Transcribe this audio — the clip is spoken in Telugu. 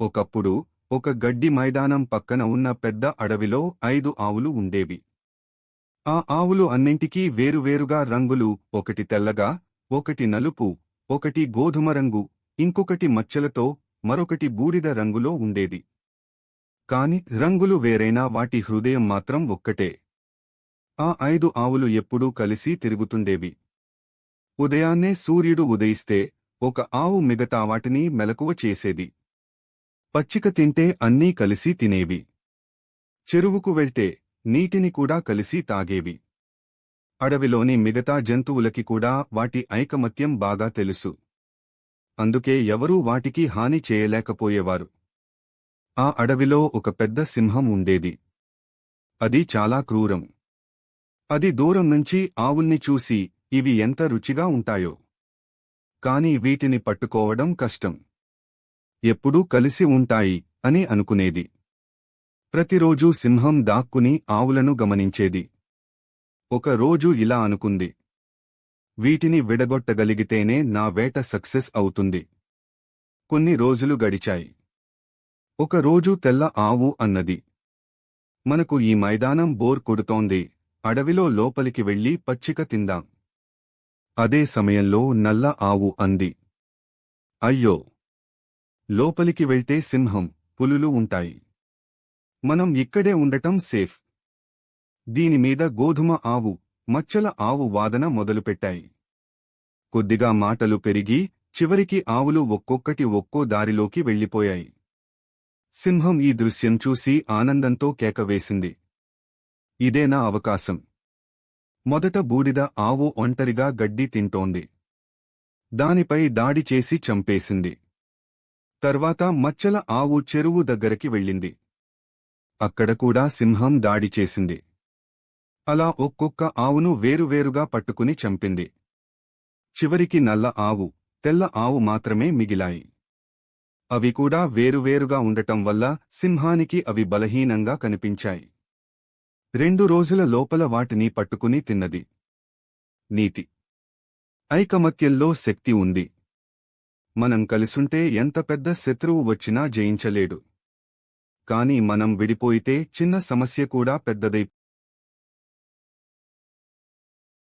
ఒకప్పుడు ఒక గడ్డి మైదానం పక్కన ఉన్న పెద్ద అడవిలో ఐదు ఆవులు ఉండేవి. ఆ ఆవులు అన్నింటికీ వేరువేరుగా రంగులు ఒకటి తెల్లగా ఒకటి నలుపు ఒకటి గోధుమ రంగు ఇంకొకటి మచ్చలతో మరొకటి బూడిద రంగులో ఉండేది. కాని రంగులు వేరైనా వాటి హృదయం మాత్రం ఒక్కటే. ఆ ఐదు ఆవులు ఎప్పుడూ కలిసి తిరుగుతుండేవి. ఉదయాన్నే సూర్యుడు ఉదయిస్తే ఒక ఆవు మిగతా వాటిని మెలకువ చేసేది. పచ్చిక తింటే అన్నీ కలిసి తినేవి. చెరువుకు వెళ్తే నీటిని కూడా కలిసి తాగేవి. అడవిలోని మిగతా జంతువులకి కూడా వాటి ఐకమత్యం బాగా తెలుసు. అందుకే ఎవరూ వాటికి హాని చేయలేకపోయేవారు. ఆ అడవిలో ఒక పెద్ద సింహం ఉండేది. అది చాలా క్రూరం. అది దూరం నుంచి ఆవుల్ని చూసి ఇవి ఎంత రుచిగా ఉంటాయో. కాని వీటిని పట్టుకోవడం కష్టం. ఎప్పుడూ కలిసి ఉంటాయి అని అనుకునేది. ప్రతిరోజూ సింహం దాక్కుని ఆవులను గమనించేది. ఒక రోజు ఇలా అనుకుంది. వీటిని విడగొట్టగలిగితేనే నా వేట సక్సెస్ అవుతుంది. కొన్ని రోజులు గడిచాయి. ఒకరోజు తెల్ల ఆవు అన్నది. మనకు ఈ మైదానం బోర్ కొడుతోంది. అడవిలో లోపలికి వెళ్ళి పచ్చిక తిందాం. అదే సమయంలో నల్ల ఆవు అంది. అయ్యో! లోపలికి వెళ్తే సింహం పులులు ఉంటాయి. మనం ఇక్కడే ఉండటం సేఫ్. దీనిమీద గోధుమ ఆవు మచ్చల ఆవు వాదన మొదలుపెట్టాయి. కొద్దిగా మాటలు పెరిగి చివరికి ఆవులు ఒక్కొక్కటి ఒక్కో దారిలోకి వెళ్ళిపోయాయి. సింహం ఈ దృశ్యం చూసి ఆనందంతో కేకవేసింది ఇదేనా అవకాశం? మొదట బూడిద ఆవు ఒంటరిగా గడ్డి తింటోంది. దానిపై దాడి చేసి చంపేసింది. తర్వాత మచ్చల ఆవు చెరువు దగ్గరికి వెళ్ళింది. అక్కడ కూడా సింహం దాడి చేసింది. అలా ఒక్కొక్క ఆవును వేరువేరుగా పట్టుకుని చంపింది. చివరికి నల్ల ఆవు తెల్ల ఆవు మాత్రమే మిగిలాయి. అవి కూడా వేరువేరుగా ఉండటం వల్ల సింహానికి అవి బలహీనంగా కనిపించాయి. రెండు రోజుల లోపల వాటిని పట్టుకుని తిన్నది. నీతి. ఐకమత్యంలో శక్తి ఉంది. మనం కలిసుంటే ఎంత పెద్ద శత్రువు వచ్చినా జయించలేడు. కాని మనం విడిపోయితే చిన్న సమస్య కూడా పెద్దదై